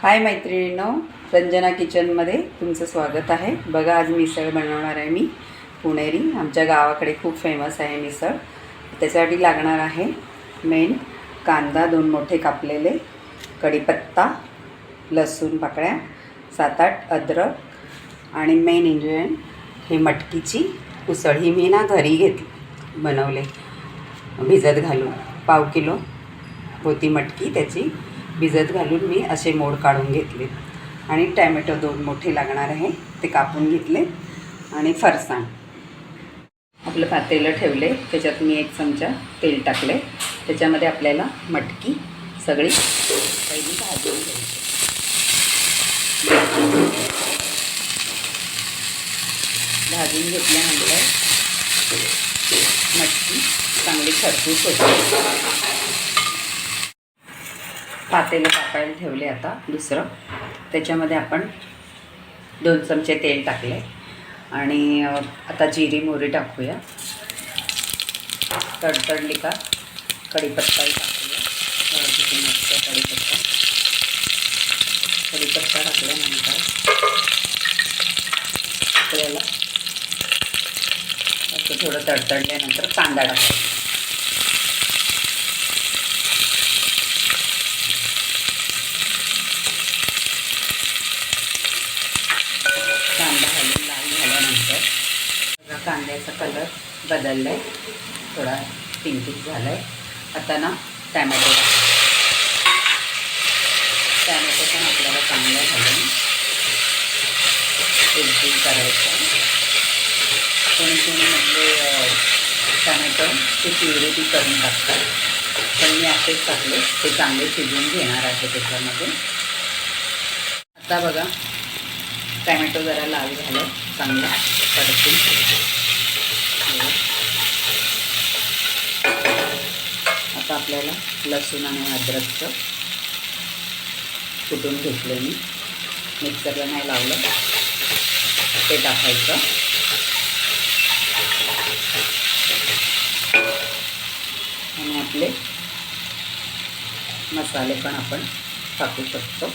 हाय मैत्रिणींनो रंजना किचनमध्ये तुमचं स्वागत आहे. बघा आज मिसळ बनवणार आहे मी पुणेरी. आमच्या गावाकडे खूप फेमस आहे मिसळ. त्याच्यासाठी लागणार आहे मेन कांदा दोन मोठे कापलेले कढीपत्ता लसूण पाकळ्या सात आठ अद्रक आणि मेन इंग्रेडियंट ही मटकीची उसळ. ही मी ना घरी घेतली बनवले. भिजत घालून पाव किलो होती मटकी त्याची. भिजत घालून मी असे मोड काढून घेतले. आणि टॅमॅटो दोन मोठे लागणार आहे ते कापून घेतले आणि फरसाण. आपलं पातेलं ठेवले त्याच्यात मी एक चमचा तेल टाकले. त्याच्यामध्ये आपल्याला मटकी सगळी पहिली भाजून घ्यायची. भाजून घेतल्यानंतर मटकी चांगली खरपूस होते. पातेलं तापायला ठेवले आता दुसरं. त्याच्यामध्ये आपण दोन चमचे तेल टाकले आणि आता जिरी मोहरी टाकूया. तडतडली का? कढीपत्ताही टाकूया. किती मस्त कढीपत्ता. कढीपत्ता टाकल्यानंतर आपल्याला असं थोडं तडतडल्यानंतर कांदा टाकायचा कांदा घालून लाल झाल्यानंतर याचा कलर बदलला आहे थोडा पिंकिश झाला आहे आता ना टॅमॅटो टॅमॅटो पण आपल्याला चांगलं घालून एकजीव करायचं. कोणी कोणी म्हणजे टॅमॅटो ते प्युरी ती करून टाकतात. पण मी असेच टाकले. ते चांगले शिजवून घेणार आहे त्याच्यामध्ये. आता बघा टॅमॅटो जरा लाल झालं चांगला परतून आता आपल्याला लसूण आणि अद्रकचं कुटून घेतलं मी. मिक्सरला नाही लावलं. ते टाकायचं. आणि आपले मसाले पण आपण टाकू शकतो.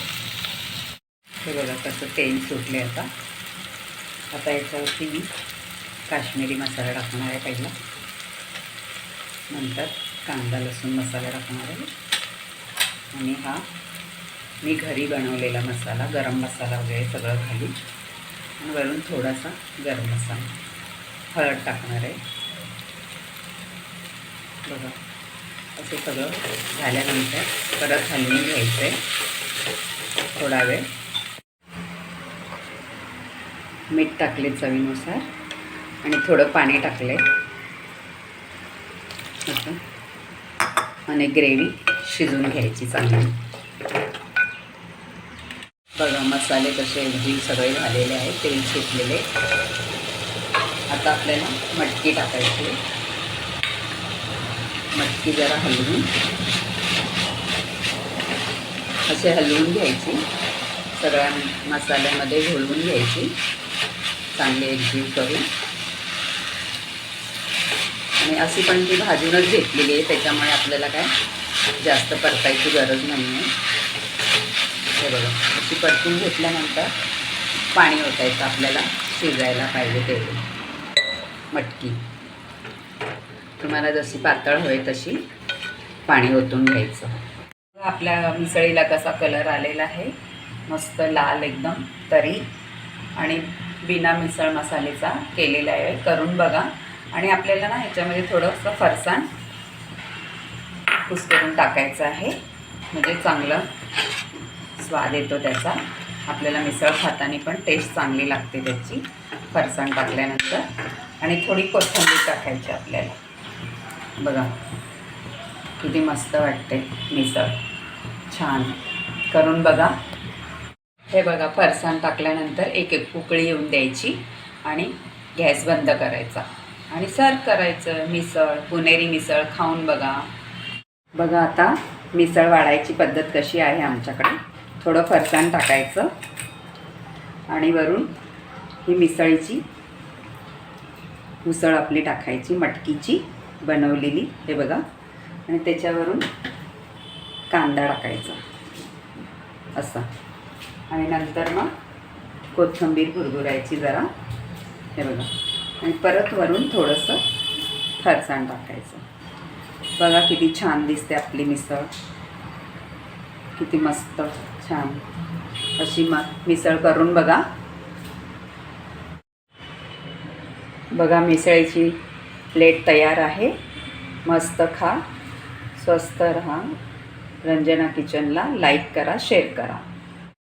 हे बघा कसं तेल सुटले आता. आता याच्यावरती मी काश्मीरी मसाला टाकणार आहे पहिला. नंतर कांदा लसूण मसाला टाकणार आहे. आणि हा मी घरी बनवलेला मसाला गरम मसाला वगैरे सगळं घालून आणि वरून थोडासा गरम मसाला हळद टाकणार आहे. बघा असं सगळं झाल्यानंतर परत हलवून घ्यायचं आहे थोडा वेळ. मीठ टाकले चवीनुसार. आणि थोडं पाणी टाकले असं आणि ग्रेव्ही शिजून घ्यायची चांगली. बघा मसाले कसे एकजीव सगळे झालेले आहेत तेल सुटलेले आता आपल्याला मटकी टाकायची. मटकी जरा हलवून. असे हलवून घ्यायची. सगळ्या मसाल्यामध्ये घोलवून घ्यायची. चांगली एकजीव करून. आणि अशी पण ती भाजूनच घेतलेली आहे त्याच्यामुळे आपल्याला काय जास्त परतायची गरज नाही आहे. हे बघा अशी परतून घेतल्यानंतर पाणी ओतायचं आपल्याला शिजायला पाहिजे तेवढी. मटकी. तुम्हाला जशी पातळ होईल तशी पाणी ओतून घ्यायचं. आपल्या मिसळीला कसा कलर आलेला आहे. मस्त लाल एकदम तरी. आणि बिना मिसळ मसालेचा केलेला आहे. करून बघा. आणि आपल्याला ना ह्याच्यामध्ये थोडंसं फरसाण कुस्करून टाकायचं आहे. म्हणजे चांगलं स्वाद येतो त्याचा. आपल्याला मिसळ खाताना पण टेस्ट चांगली लागते त्याची फरसाण टाकल्यानंतर. आणि थोडी कोथिंबीर टाकायची आपल्याला. बघा किती मस्त वाटते मिसळ. छान. करून बघा. हे बघा फरसाण टाकल्यानंतर एक एक उकळी येऊन द्यायची आणि गॅस बंद करायचा. आणि सर्व करायचं मिसळ पुणेरी मिसळ खाऊन बघा. बघा आता मिसळ वाढायची पद्धत कशी आहे आमच्याकडे. थोडं फरसाण टाकायचं. आणि वरून ही मिसळीची उसळ आपली टाकायची मटकीची बनवलेली हे बघा. आणि त्याच्यावरून कांदा टाकायचा. असा. आणि नंतर मग कोथिंबीर भुरभुरायची जरा. हे बघा. आणि परत वरून थोडंसं फरसाण टाकायचं. बघा किती छान दिसते आपली मिसळ. किती मस्त छान. अशी म मिसळ करून बघा. बघा मिसळीची प्लेट तयार आहे. मस्त खा. स्वस्त रहा. रंजना किचनला लाईक करा शेअर करा.